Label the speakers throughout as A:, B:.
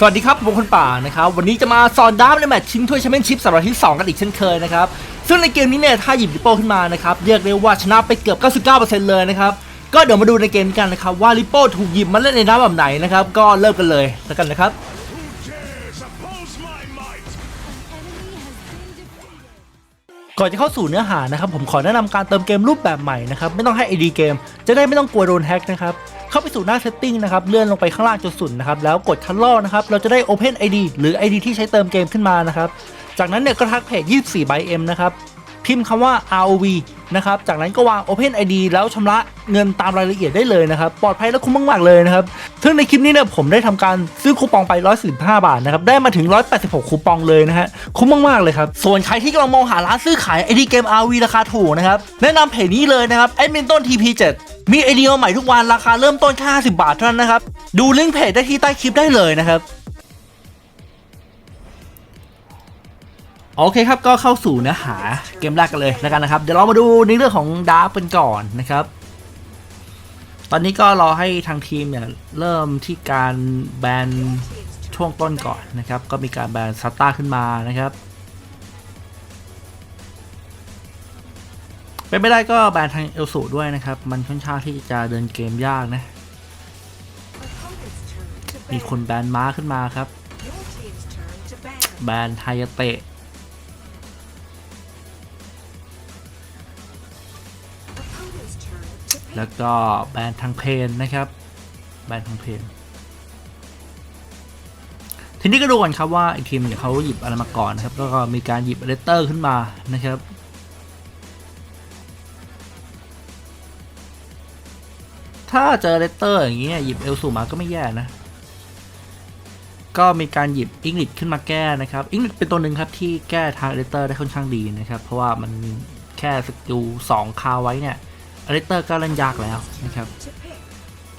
A: สวัสดีครับผมคนป่านะครับวันนี้จะมาสอนดาร์ฟในแมตช์ชิงถ้วยแชมเปี้ยนชิพสัปดาห์ที่ 2 กันอีกเช่นเคยนะครับซึ่งในเกมนี้เนี่ยถ้าหยิบริโป้ขึ้นมานะครับเรียกได้ว่าชนะไปเกือบ 99%เลยนะครับก็เดี๋ยวมาดูในเกมกันนะครับว่าริโป้ถูกหยิบมาเล่นในดาร์ฟแบบไหนนะครับก็เริ่มกันเลยแล้วกันนะครับก่อนจะเข้าสู่เนื้อหานะครับผมขอแนะนำการเติมเกมรูปแบบใหม่นะครับไม่ต้องให้ ID เกม จะได้ไม่ต้องกลัวโดนแฮ็กนะครับ เข้าไปสู่หน้า setting นะครับ เลื่อนลงไปข้างล่างจนสุดนะครับ แล้วกดคัลลอกนะครับ เราจะได้ Open ID หรือ ID ที่ใช้เติมเกมขึ้นมานะครับ จากนั้นเนี่ยก็ทักเพจ 24 by M นะครับ พิมพ์คำว่า ROV นะครับ จากนั้นก็วาง Open ID แล้วชำระเงินตามรายละเอียดได้เลยนะครับ ปลอดภัยและคุ้มมากๆเลยนะครับ ซึ่งในคลิปนี้เนี่ยผมได้ทำการซื้อคูปองไป115บาทนะครับ ได้มาถึง 186 คูปองเลยนะฮะ คุ้มมาก ๆ เลยครับ ส่วนใครที่กำลังมองหาร้านซื้อขาย ID เกม RV ราคาถูกนะครับ แนะนำเพจนี้เลยนะครับแอดมินต้น TP7 มีไอเดียใหม่ทุกวันราคาเริ่มต้นแค่50 บาทเท่านั้นนะครับ ดูลิงก์เพจได้ที่ใต้คลิปได้เลยนะครับโอเคครับก็เข้าสู่เนื้อหาเกมแรกกันเลยแล้วกันนะครับ เดี๋ยวเรามาดูในเรื่องของดาร์ฟกันก่อนนะครับ ตอนนี้ก็รอให้ทางทีมเนี่ยเริ่มที่การแบนช่วงต้นก่อนนะครับ ก็มีการแบนซัตตาขึ้นมานะครับเป็นไม่ได้ก็แบนทางเอลสูด้วยนะครับ มันค่อนข้างที่จะเดินเกมยากนะ มีคนแบนม้าขึ้นมาครับ แบนไฮยเตะ แล้วก็แบนทางเพนนะครับแบนทางเพนทีนี้ก็ดูกันครับว่าอีกทีมเนี่ยเขาหยิบอะไรมาก่อนนะครับ ก็มีการหยิบเลตเตอร์ขึ้นมานะครับถ้าเจอเลตเตอร์อย่างเงี้ยหยิบเอลสูมาก็ไม่แย่นะ ก็มีการหยิบอิงลิดขึ้นมาแก้นะครับอิงลิดเป็นตัวหนึ่งครับที่แก้ทางเลตเตอร์ได้ค่อนข้างดีนะครับ เพราะว่ามันแค่สกิลสองคาไว้เนี่ย อเลเตอร์ก็เล่นยากแล้วนะครับ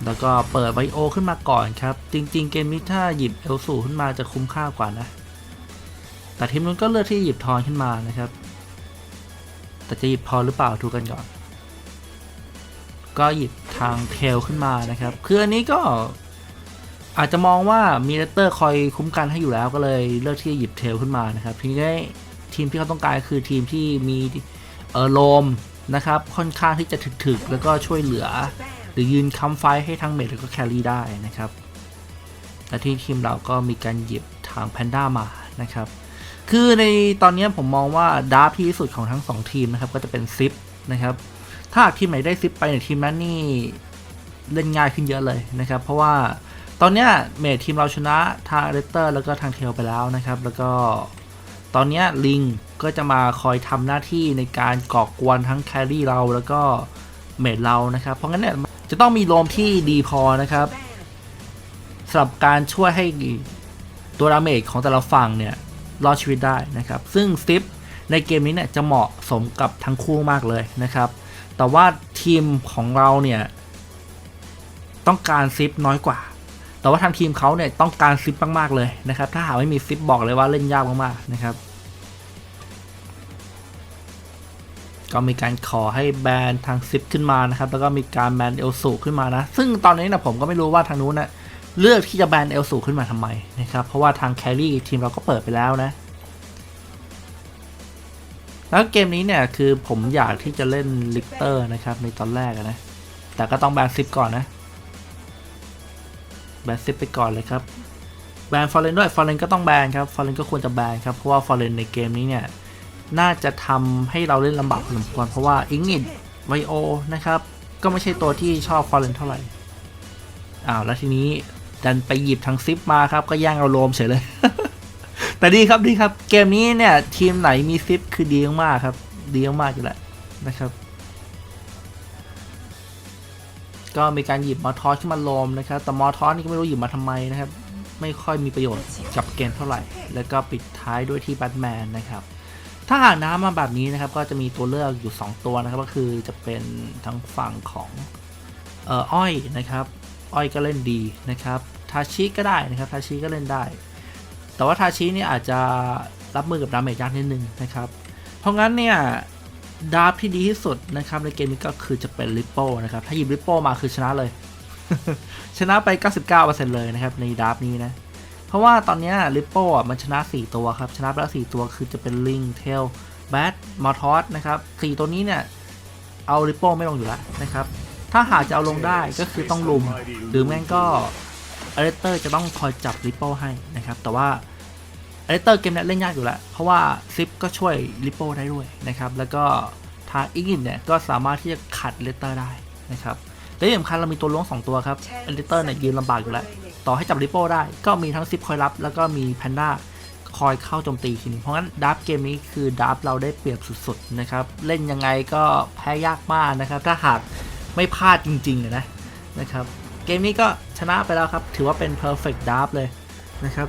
A: แล้วก็เปิดไบโอขึ้นมาก่อนครับ จริง ๆ เกมนี้ถ้าหยิบเอลสูขึ้นมาจะคุ้มค่ากว่านะ แต่ทีมนู้นก็เลือกที่หยิบทอนขึ้นมานะครับ แต่จะหยิบทอนหรือเปล่าดูกันก่อน ก็หยิบทางเทลขึ้นมานะครับ คืออันนี้ก็อาจจะมองว่ามีเลเตอร์คอยคุ้มกันให้อยู่แล้วก็เลยเลือกที่จะหยิบเทลขึ้นมานะครับทีนี้ทีมที่เขาต้องการคือทีมที่มีเออโลม นะครับค่อนข้างที่จะถึกๆ แล้วก็ช่วยเหลือ หรือยืนค้ำไฟให้ทั้งเมดแล้วก็แครี่ได้นะครับและที่ทีมเราก็มีการหยิบทางแพนด้ามานะครับคือในตอนนี้ผมมองว่าดาร์ฟที่สุดของทั้ง 2 ทีมนะครับก็จะเป็นซิปนะครับถ้าทีมไหนได้ซิปไปเนี่ยทีมนั้นนี่เล่นง่ายขึ้นเยอะเลยนะครับ เพราะว่าตอนนี้เมดทีมเราชนะทางเรเตอร์ แล้วก็ทางเทลไปแล้วนะครับ แล้วก็ตอนนี้ลิง ก็จะมาคอยทำหน้าที่ในการก่อกวนทั้งแครี่เราแล้วก็เมดเรานะครับ เพราะงั้นเนี่ยจะต้องมีโลมที่ดีพอนะครับสำหรับการช่วยให้ตัวดาเมจของแต่ละฝั่งเนี่ยรอดชีวิตได้นะครับ ซึ่งซิปในเกมนี้เนี่ยจะเหมาะสมกับทั้งคู่มากเลยนะครับ แต่ว่าทีมของเราเนี่ยต้องการซิปน้อยกว่า แต่ว่าทางทีมเขาเนี่ยต้องการซิปมากๆเลยนะครับ ถ้าหากไม่มีซิปบอกเลยว่าเล่นยากมากๆนะครับ ก็มีการขอให้แบนทางซิปขึ้นมานะครับ แล้วก็มีการแบนเอลสูขึ้นมานะ ซึ่งตอนนี้นะผมก็ไม่รู้ว่าทางนู้นนะเลือกที่จะแบนเอลสูขึ้นมาทำไมนะครับ เพราะว่าทางแครี่ทีมเราก็เปิดไปแล้วนะ แล้วเกมนี้เนี่ยคือผมอยากที่จะเล่นลิกเตอร์นะครับในตอนแรกนะ แต่ก็ต้องแบนซิปก่อนนะ แบนซิปไปก่อนเลยครับ แบนฟอร์เรนด้วย ฟอร์เรนก็ต้องแบนครับ ฟอร์เรนก็ควรจะแบนครับ เพราะว่าฟอร์เรนในเกมนี้เนี่ย น่าจะทำให้เราเล่นลำบากพอสมควรเพราะว่าอิง i ดไวโอนะครับ ก็ไม่ใช่ตัวที่ชอบฟอร์เรนเท่าไหร่อ้าวแล้วทีนี้ดันไปหยิบทางซิปมาครับ ก็ย่างเอาโลมเฉยเลย แต่ดีครับดีครับ เกมนี้เนี่ย ทีมไหนมีซิปคือดีมากครับ ดีมากอยู่แหละนะครับ ก็มีการหยิบมอทอสขึ้นมาโลมนะครับ แต่มอทอสนี่ก็ไม่รู้หยิบมาทำไมนะครับ ไม่ค่อยมีประโยชน์กับเกมเท่าไหร่ แล้วก็ปิดท้ายด้วยที่แบทแมนนะครับ ถ้าหากน้ำมาแบบนี้นะครับ ก็จะมีตัวเลือกอยู่ 2 ตัวนะครับ ก็คือจะเป็นทั้งฝั่งของเอ่ออ้อยนะครับ อ้อยก็เล่นดีนะครับทาชิก็ได้นะครับทาชิก็เล่นได้ แต่ว่าทาชินี่อาจจะรับมือกับดาเมจยากนิดนึงนะครับ เพราะงั้นเนี่ยดาร์ฟที่ดีที่สุดนะครับในเกมนี้ก็คือจะเป็นริปโป้นะครับ ถ้าหยิบริปโป้มาคือชนะเลย ชนะไป 99%เลยนะครับในดาร์ฟนี้นะ เพราะว่าตอนเนี้ลิปโป้อะมันชนะ 4 ตัวครับ ชนะไปแล้ว 4 ตัวคือจะเป็นลิงเทลแบทมอทอสนะครับ4ตัวนี้เนี่ยเอาลิปโป้ไม่ลงอยู่แล้วนะครับ ถ้าหากจะเอาลงได้ก็คือต้องลุม หรือแม่งก็อเลเตอร์จะต้องคอยจับลิปโป้ให้นะครับ แต่ว่าอเลเตอร์เกมเนี้ยเล่นยากอยู่แล้ว เพราะว่าซิปก็ช่วยลิปโป้ได้ด้วยนะครับ แล้วก็ทางอิกินเนี่ยก็สามารถที่จะขัดเลเตอร์ได้นะครับและที่สำคัญเรามีตัวล้วงสองตัวครับอเลเตอร์เนี่ยยืนลำบากอยู่แล้ว ต่อให้จับริปโป้ได้ก็มีทั้งซิปคอยรับ แล้วก็มีแพนด้าคอยเข้าโจมตีทีนึงเพราะงั้นดับเกมนี้คือดับเราได้เปรียบสุดๆนะครับ เล่นยังไงก็แพ้ยากมากนะครับ ถ้าหากไม่พลาดจริงๆนะนะครับ เกมนี้ก็ชนะไปแล้วครับ ถือว่าเป็น perfect d a r เลยนะครับ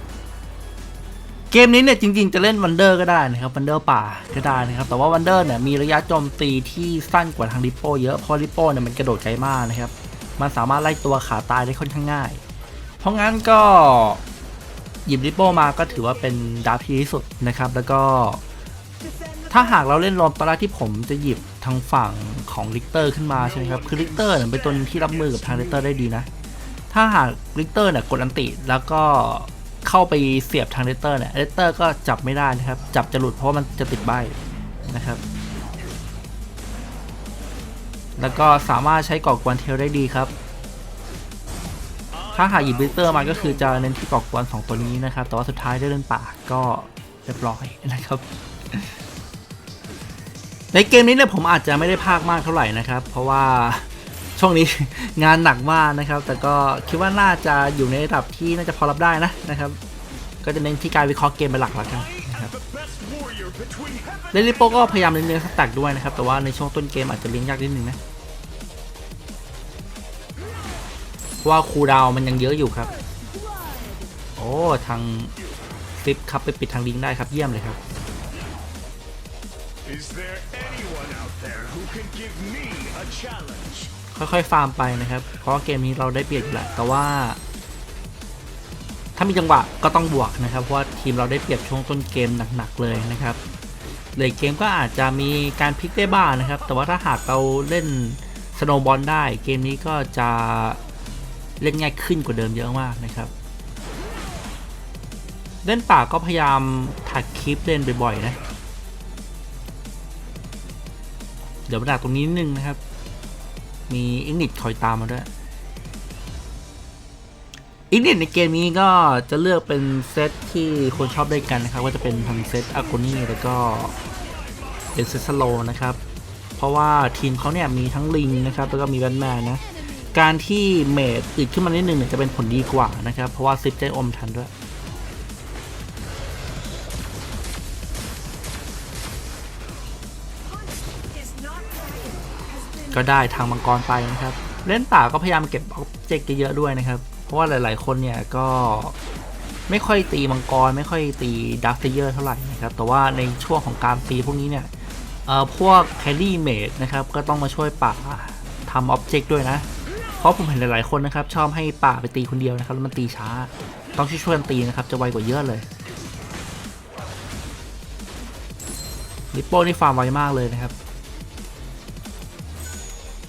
A: เกมนี้เนี่ยจริงๆ จะเล่นวันเดอร์ก็ได้นะครับวันเดอร์ป่าก็ได้นะครับ แต่ว่าวันเดอร์เนี่ยมีระยะโจมตีที่สั้นกว่าทางริปโป้เยอะเพราะริปโป้เนี่ยมันกระโดดไกลมากนะครับ มันสามารถไล่ตัวขาตายได้ค่อนข้างง่าย เพราะงั้นก็หยิบริปโปมาก็ถือว่าเป็นดาร์ฟที่สุดนะครับ แล้วก็ ถ้าหากเราเล่นรอมตอนแรกที่ผมจะหยิบทางฝั่งของลิกเตอร์ขึ้นมาใช่ไหมครับ คือลิกเตอร์เป็นตัวที่รับมือกับทางลิกเตอร์ได้ดีนะ ถ้าหากลิกเตอร์เนี่ยกดอันติแล้วก็เข้าไปเสียบทางเลเตอร์เนี่ยเลเตอร์ก็จับไม่ได้นะครับ จับจะหลุดเพราะมันจะติดใบนะครับ แล้วก็สามารถใช้ก่อกวนเทลได้ดีครับ ถ้าหากหยิบลิเตอร์มาก็คือจะเน้นที่ก่อกวนสองตัวนี้นะครับ แต่ว่าสุดท้ายได้เล่นป่าก็เรียบร้อยนะครับ ในเกมนี้เนี่ยผมอาจจะไม่ได้ภาคมากเท่าไหร่นะครับ เพราะว่าช่วงนี้งานหนักมากนะครับ แต่ก็คิดว่าน่าจะอยู่ในระดับที่น่าจะพอรับได้นะนะครับ ก็จะเน้นที่การวิเคราะห์เกมเป็นหลักแล้วกันนะครับเลนลิปโปก็พยายามเล่นเนื้อสแต็กด้วยนะครับ แต่ว่าในช่วงต้นเกมอาจจะเลี้ยงยากนิดนึงนะ เพราะว่าคูลดาวน์มันยังเยอะอยู่ครับ โอ้ทางฟิปครับไปปิดทางลิงก์ได้ครับเยี่ยมเลยครับ
B: Is there anyone out there who can give me a challenge?
A: ค่อยๆ ฟาร์มไปนะครับ เพราะว่าเกมนี้เราได้เปรียบอยู่แหละแต่ว่า ถ้ามีจังหวะก็ต้องบวกนะครับ เพราะว่าทีมเราได้เปรียบช่วงต้นเกมหนักๆเลยนะครับเลยเกมก็อาจจะมีการพลิกได้บ้างนะครับ แต่ว่าถ้าหากเราเล่นสโนว์บอลได้ เกมนี้ก็จะ เล่นง่ายขึ้นกว่าเดิมเยอะมากนะครับ เล่นป่าก็พยายามถักคลิปเล่นบ่อยๆนะ เดี๋ยวมาดักตรงนี้นิดนึงนะครับ มีอิงนิดคอยตามมาด้วยอิงนิดในเกมนี้ก็จะเลือกเป็นเซตที่คนชอบเล่นกันนะครับว่าจะเป็นทางเซตอากูนี่แล้วก็เป็นเซตสโลนะครับ เพราะว่าทีมเขาเนี่ยมีทั้งลิงนะครับ แล้วก็มีแบทแมนนะ การที่เมดอึดขึ้นมานิดนึงเนี่ยจะเป็นผลดีกว่านะครับ เพราะว่าซิปจะอมทันด้วย ก็ได้ทางมังกรไปนะครับ เล่นป่าก็พยายามเก็บออบเจกต์เยอะด้วยนะครับ เพราะว่าหลาย ๆ คนเนี่ยก็ไม่ค่อยตีมังกร ไม่ค่อยตีดักเซเยอร์เท่าไหร่นะครับ แต่ว่าในช่วงของการตีพวกนี้เนี่ยเอ่อพวกแคลรี่เมดนะครับก็ต้องมาช่วยป่าทำออบเจกต์ด้วยนะ เพราะผมเห็นหลายๆคนนะครับ ชอบให้ป่าไปตีคนเดียวนะครับ แล้วมันตีช้า ต้องช่วยๆกันตีนะครับ จะไวกว่าเยอะเลยลิปโป้นี่ฟาร์มไวมากเลยนะครับ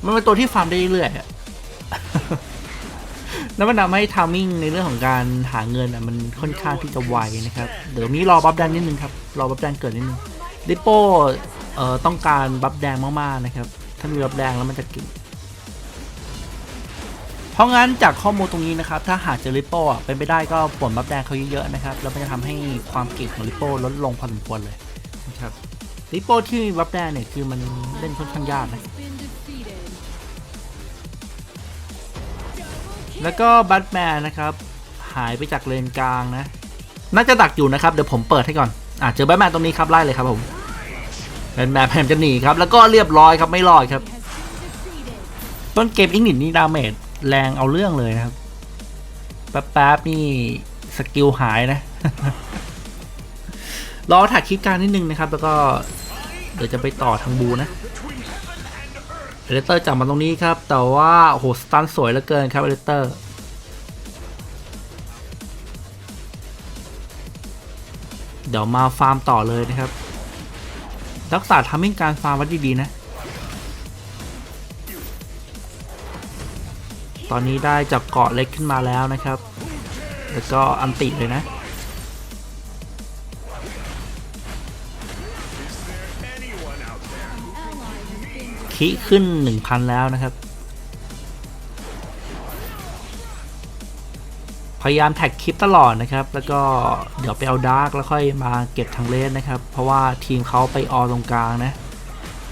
A: มันเป็นตัวที่ฟาร์มได้เรื่อยๆแล้วมันทำให้ทามมิ่งในเรื่องของการหาเงินอะมันค่อนข้างที่จะไวนะครับ เดี๋ยวนี้รอบัฟแดงนิดนึงครับ รอบัฟแดงเกิดนิดนึงลิปโป้เอ่อต้องการบัฟแดงมากๆนะครับ ถ้ามีบัฟแดงแล้วมันจะเก่ง เพราะงั้นจากข้อมูลตรงนี้นะครับ ถ้าหากเจอลิปโป้อะเป็นไปได้ก็ผลบัฟแดงเขาเยอะๆนะครับ แล้วมันจะทำให้ความเก่งของลิปโป้ลดลงพอสมควรเลยนะครับลิปโป้ที่บัฟแดงเนี่ยคือมันเล่นค่อนข้างยากนะ แล้วก็บัตแมนนะครับ หายไปจากเลนกลางนะ น่าจะดักอยู่นะครับ เดี๋ยวผมเปิดให้ก่อน อะเจอบัตแมนตรงนี้ครับไล่เลยครับผมแบทแมนพยายามจะหนีครับ แล้วก็เรียบร้อยครับไม่รอดครับ ต้นเกมอิงนิดนี่ดาเมจ แรงเอาเรื่องเลยนะครับแป๊บๆนี่สกิลหายนะ รอถักคลิปการนิดนึงนะครับ แล้วก็เดี๋ยวจะไปต่อทางบูนะเอเลเตอร์จับมาตรงนี้ครับ แต่ว่าโอ้โหสตันสวยเหลือเกินครับเอเลเตอร์เดี๋ยวมาฟาร์มต่อเลยนะครับ รักษาทำให้การฟาร์มไว้ดีๆนะ ตอนนี้ได้จับเกาะเล็กขึ้นมาแล้วนะครับ แล้วก็อันติเลยนะ คิขึ้น 1,000 แล้วนะครับ พยายามแท็กคลิปตลอดนะครับ แล้วก็เดี๋ยวไปเอาดาร์กแล้วค่อยมาเก็บทางเลนนะครับ เพราะว่าทีมเขาไปออตรงกลางนะ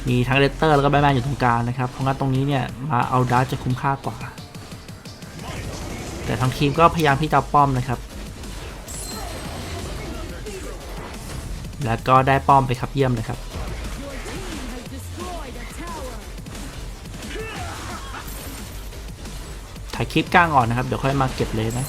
A: มีทั้งเลสเตอร์แล้วก็แบทแมนอยู่ตรงกลางนะครับ เพราะงั้นตรงนี้เนี่ย มาเอาดาร์กจะคุ้มค่ากว่า แต่ทางทีมก็พยายามที่จะป้อมนะครับ แล้วก็ได้ป้อมไปครับเยี่ยมนะครับ ถ่ายคลิปกลางก่อนนะครับ เดี๋ยวค่อยมาเก็บเลยนะ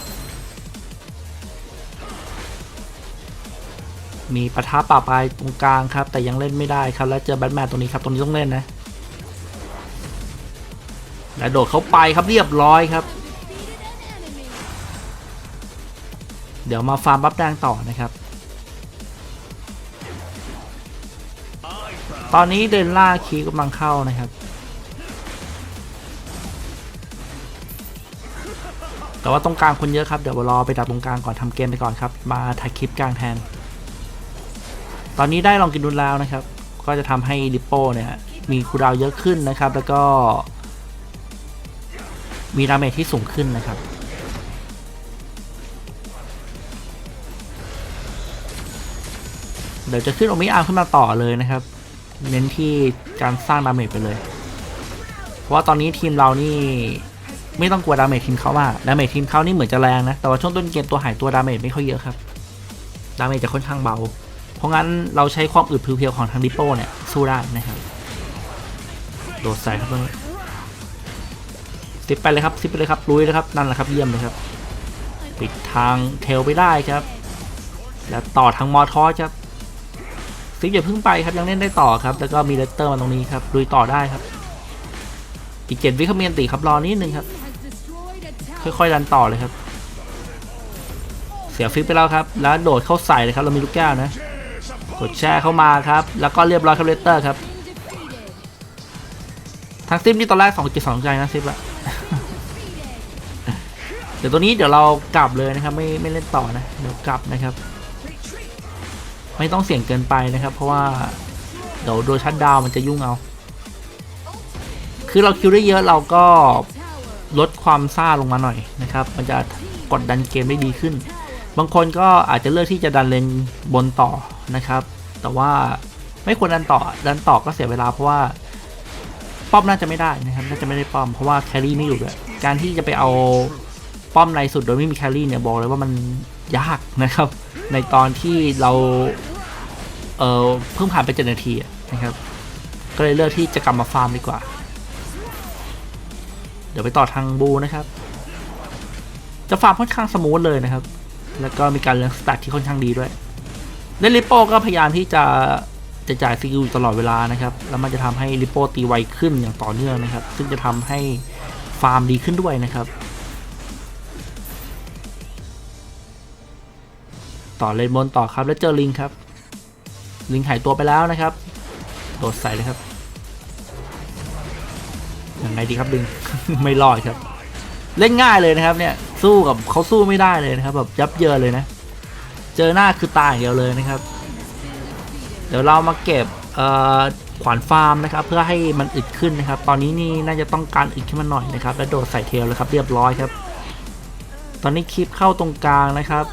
A: มีปะทะป่าปลายตรงกลางครับ แต่ยังเล่นไม่ได้ครับ แล้วเจอแบทแมนตรงนี้ครับ ตรงนี้ต้องเล่นนะ และโดดเข้าไปครับเรียบร้อยครับ เดี๋ยวมาฟาร์มบัฟแดงต่อนะครับ ตอนนี้เดนล่าคีกำลังเข้านะครับ แต่ว่าตรงกลางคนเยอะครับ เดี๋ยวรอไปดับตรงกลางก่อนทำเกมไปก่อนครับ มาถ่ายคลิปกลางแทน ตอนนี้ได้ลองกินดุลแล้วนะครับ ก็จะทำให้ลิปโป้เนี่ยมีคูดาวเยอะขึ้นนะครับ แล้วก็มีดาเมจที่สูงขึ้นนะครับ เดี๋ยวจะขึ้นโอมิอาร์ขึ้นมาต่อเลยนะครับ เน้นที่การสร้างดาเมจไปเลย เพราะว่าตอนนี้ทีมเรานี่ไม่ต้องกลัวดาเมจทีมเขามากดาเมจทีมเขานี่เหมือนจะแรงนะ แต่ว่าช่วงต้นเกมตัวหายตัวดาเมจไม่ค่อยเยอะครับ ดาเมจจะค่อนข้างเบา เพราะงั้นเราใช้ความอึดเพียวๆของทางดิปโป้เนี่ยสู้ได้นะครับ โดดใส่ครับตรงนี้ซิปไปเลยครับซิปไปเลยครับลุยเลยครับนั่นแหละครับเยี่ยมเลยครับ ปิดทางเทลไปได้ครับ แล้วต่อทางมอทอสครับ ซิปอย่าเพิ่งไปครับยังเล่นได้ต่อครับ แล้วก็มีเลสเตอร์มาตรงนี้ครับลุยต่อได้ครับ อีกเจ็ดวิคเมียนตีครับรอนิดนึงครับ ค่อยๆดันต่อเลยครับ เสียฟิปไปแล้วครับ แล้วโดดเข้าใส่เลยครับเรามีลูกแก้วนะกดแช่เข้ามาครับ แล้วก็เรียบร้อยครับเลสเตอร์ครับทางซิปนี่ตอนแรกสองจิตสองใจนะซิปอะเดี๋ยวตัวนี้เดี๋ยวเรากลับเลยนะครับ ไม่ไม่เล่นต่อนะ เดี๋ยวกลับนะครับ ไม่ต้องเสี่ยงเกินไปนะครับ เพราะว่าเดี๋ยวโดยชัดดาวมันจะยุ่งเอา คือเราคิวได้เยอะเราก็ลดความซ่าลงมาหน่อยนะครับ มันจะกดดันเกมได้ดีขึ้น บางคนก็อาจจะเลือกที่จะดันเลนบนต่อนะครับ แต่ว่าไม่ควรดันต่อ ดันต่อก็เสียเวลาเพราะว่าป้อมน่าจะไม่ได้นะครับ น่าจะไม่ได้ป้อม เพราะว่าแครี่ไม่อยู่ด้วยการที่จะไปเอาป้อมในสุดโดยไม่มีแครี่เนี่ยบอกเลยว่ามันยากนะครับ ในตอนที่เรา เออเพิ่งผ่านไปเจ็ดนาทีนะครับ ก็เลยเลือกที่จะกลับมาฟาร์มดีกว่า เดี๋ยวไปต่อทางบูนะครับ จะฟาร์มค่อนข้างสมูทเลยนะครับ แล้วก็มีการเลี้ยงสแตทที่ค่อนข้างดีด้วยเล่นลิปโป้ก็พยายามที่จะจะจ่ายสกิลตลอดเวลานะครับ แล้วมันจะทำให้ลิปโป้ตีไวขึ้นอย่างต่อเนื่องนะครับ ซึ่งจะทำให้ฟาร์มดีขึ้นด้วยนะครับ ต่อเลนบนต่อครับแล้วเจอลิงครับ ลิงหายตัวไปแล้วนะครับ โดดใส่เลยครับยังไงดีครับดึงไม่รอดครับ เล่นง่ายเลยนะครับ เนี่ย สู้กับเขาสู้ไม่ได้เลยนะครับ แบบยับเยินเลยนะ เจอหน้าคือตายอย่างเดียวเลยนะครับ เดี๋ยวเรามาเก็บขวานฟาร์มนะครับ เพื่อให้มันอึดขึ้นนะครับ ตอนนี้นี่น่าจะต้องการอึดขึ้นมาหน่อยนะครับ แล้วโดดใส่เทลเลยครับ เรียบร้อยครับ ตอนนี้คลิปเข้าตรงกลางนะครับ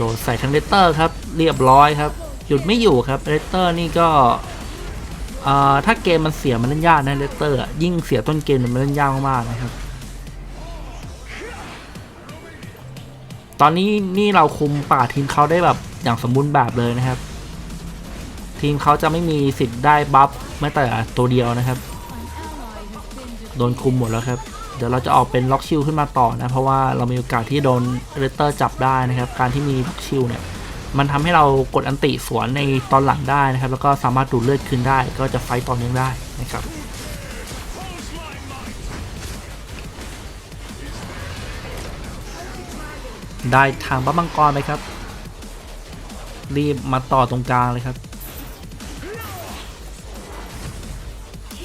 A: โดดใส่ทั้งเลตเตอร์ครับเรียบร้อยครับหยุดไม่อยู่ครับเลตเตอร์นี่ก็ถ้าเกมมันเสียมันเล่นยากนะเลสเตอร์ยิ่งเสียต้นเกมมันเล่นยากมากนะครับ ตอนนี้นี่เราคุมป่าทีมเขาได้แบบอย่างสมบูรณ์แบบเลยนะครับ ทีมเขาจะไม่มีสิทธิ์ได้บัฟแม้แต่ตัวเดียวนะครับ โดนคุมหมดแล้วครับ เดี๋ยวเราจะออกเป็นล็อกชิลขึ้นมาต่อนะ เพราะว่าเรามีโอกาสที่โดนเลสเตอร์จับได้นะครับ การที่มีล็อกชิลเนี่ย มันทำให้เรากดอันติสวนในตอนหลังได้นะครับ แล้วก็สามารถดูดเลือดคืนได้ ก็จะไฟต์ต่อเนื่องได้นะครับได้ทางบัฟมังกรไปครับ รีบมาต่อตรงกลางเลยครับ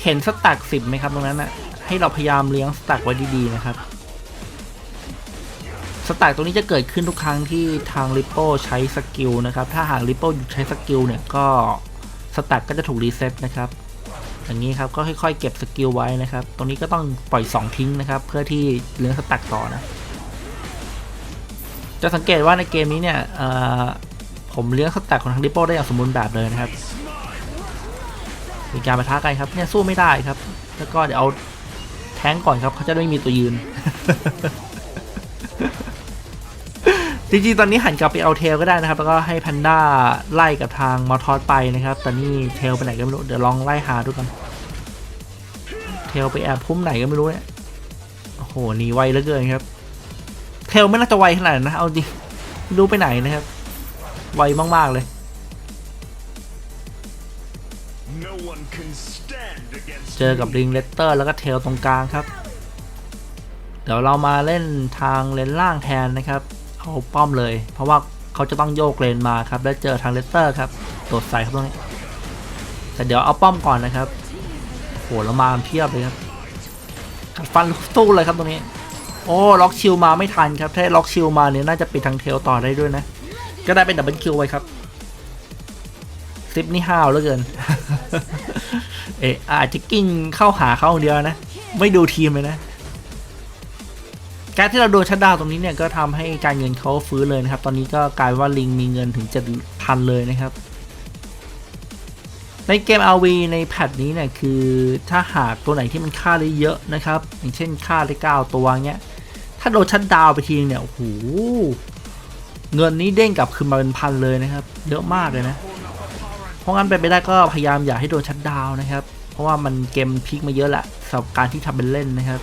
A: เห็นสต็กสิบไหมครับตรงนั้นนะ ให้เราพยายามเลี้ยงสต็กไว้ดีๆนะครับ สต็กตรงนี้จะเกิดขึ้นทุกครั้งที่ทางริปโปใช้สกิลนะครับ ถ้าหากริปโปหยุดใช้สกิลเนี่ยก็สต็กก็จะถูกรีเซ็ตนะครับอย่างนี้ครับก็ค่อยๆเก็บสกิลไว้นะครับ ตรงนี้ก็ต้องปล่อย 2 ทิ้งนะครับ เพื่อที่เลี้ยงสต็กต่อนะ จะสังเกตว่าในเกมนี้เนี่ยผมเลี้ยงสต็กของทางริปโปได้อย่างสมบูรณ์แบบเลยนะครับมีการประทะกันครับเนี่ยสู้ไม่ได้ครับ แล้วก็เดี๋ยวเอา ท้งก่อนครับเขาจะได้ไม่มีตัวยืน จริงๆ ตอนนี้หันกลับไปเอาเทลก็ได้นะครับ แล้วก็ให้แพนด้าไล่กับทางมอทอสไปนะครับแต่นี่เทลไปไหนก็ไม่รู้ เดี๋ยวลองไล่หาดูกันเทลไปแอบพุ่มไหนก็ไม่รู้เนี่ยโอ้โหหนีไวเหลือเกินครับ เทลไม่น่าจะไวขนาดนั้นนะเอาดิไม่รู้ไปไหนนะครับ ไวมากๆเลย
B: No one can stand against
A: เจอกับริงเลตเตอร์แล้วก็เทลตรงกลางครับ เดี๋ยวเรามาเล่นทางเลนล่างแทนนะครับ เอาป้อมเลย เพราะว่าเขาจะต้องโยกเลนมาครับ แล้วเจอทางเลตเตอร์ครับโดดใส่ครับตรงนี้ แต่เดี๋ยวเอาป้อมก่อนนะครับโหแล้วมาเพียบเลยครับกัดฟันตู้เลยครับตรงนี้ โอ้ล็อกชิลมาไม่ทันครับ ถ้าล็อกชิลมาเนี่ยน่าจะปิดทางเทลต่อได้ด้วยนะ ก็ได้เป็นดับเบิลคิวไว้ครับ ซิปนี่ห้าวเหลือเกิน เอะอาจจะกิ้งเข้าหาเขาคนเดียวนะ ไม่ดูทีมเลยนะ การที่เราโดนชัดดาวตรงนี้เนี่ยก็ทำให้การเงินเขาฟื้นเลยนะครับ ตอนนี้ก็กลายว่าลิงมีเงินถึงเจ็ดพันเลยนะครับ ในเกม RV ในแพทนี้เนี่ยคือถ้าหากตัวไหนที่มันค่าได้เยอะนะครับ อย่างเช่นค่าได้เก้าตัวเงี้ย ถ้าโดนชัดดาวไปทีเนี่ยโอ้โหเงินนี้เด้งกลับคืนมาเป็นพันเลยนะครับ เยอะมากเลยนะ เพราะงั้นเป็นไปได้ก็พยายามอย่าให้โดนชัดดาวนะครับ เพราะว่ามันเกมพลิกมาเยอะแหละสำหรับการที่ทำเป็นเล่นนะครับ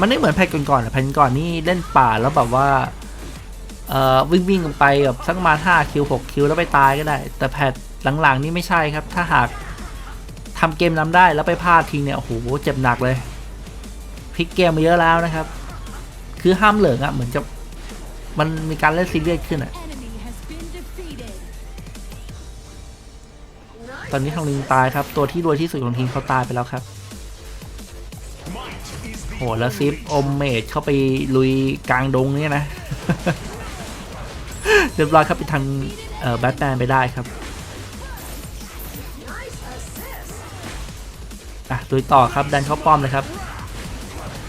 A: มันไม่เหมือนแพทก่อนๆอะแพทก่อนนี่เล่นป่าแล้วแบบว่าเอ่อวิ่งวิ่งไปแบบสักประมาคิว6คิวแล้วไปตายก็ได้ แต่แพทหลังๆนี่ไม่ใช่ครับ ถ้าหากทำเกมนำได้แล้วไปพลาดทีเนี่ยโอ้โหเจ็บหนักเลยพลิกเกมมาเยอะแล้วนะครับ คือห้ามเหลิงอะเหมือนจะมันมีการเล่นซีเรียสขึ้นอะ
C: enemy
A: ตอนนี้ทางลิงตายครับ ตัวที่รวยที่สุดของทีมเขาตายไปแล้วครับโหแล้วซิปอมเมดเข้าไปลุยกลางดงเนี่ยนะเรียบร้อยครับไปทางแบทแมนไปได้ครับอะลุยต่อครับดันเข้าป้อมเลยครับ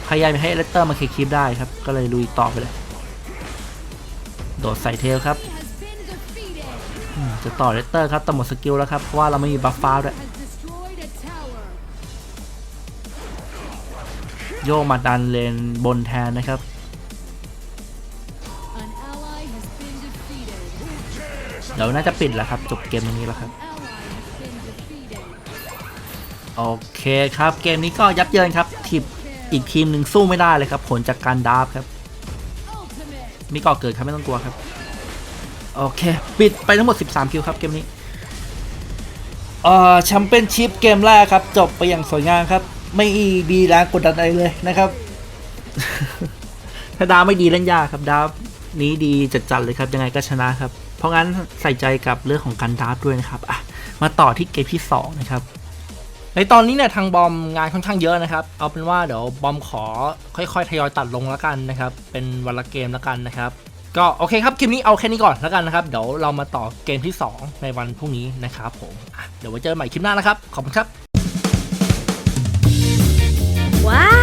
A: พยายามให้เลตเตอร์มาเคลียร์คลิปได้ครับ ก็เลยลุยต่อไปเลย โดดใส่เทลครับ จะต่อเลตเตอร์ครับแต่หมดสกิลแล้วครับ เพราะว่าเราไม่มีบัฟฟ้าด้วยโยกมาดันเลนบนแทนนะครับเดี๋ยวน่าจะปิดแล้วครับ จบเกมตรงนี้แล้วครับ โอเคครับ เกมนี้ก็ยับเยินครับทีมอีกทีมหนึ่งสู้ไม่ได้เลยครับ ผลจากการดาร์ฟครับ มีก่อเกิดครับ ไม่ต้องกลัวครับ โอเค ปิดไปทั้งหมด 13 คิวครับเกมนี้เอ่อแชมเปี้ยนชิพเกมแรกครับ จบไปอย่างสวยงามครับ ไม่มีแรงกดดันอะไรเลยนะครับ ถ้าดาวไม่ดีเล่นยากครับดาวนี้ดีจัดๆเลยครับยังไงก็ชนะครับ เพราะงั้นใส่ใจกับเรื่องของการดาวด้วยนะครับอะมาต่อที่เกมที่ 2 นะครับ ในตอนนี้เนี่ยทางบอมงานค่อนข้างเยอะนะครับ เอาเป็นว่าเดี๋ยวบอมขอค่อยๆทยอยตัดลงแล้วกันนะครับ เป็นวันละเกมแล้วกันนะครับ ก็โอเคครับคลิปนี้เอาแค่นี้ก่อนแล้วกันนะครับ เดี๋ยวเรามาต่อเกมที่ 2 ในวันพรุ่งนี้นะครับผมเดี๋ยวไว้เจอกันใหม่คลิปหน้านะครับ ขอบคุณครับ
D: ว้า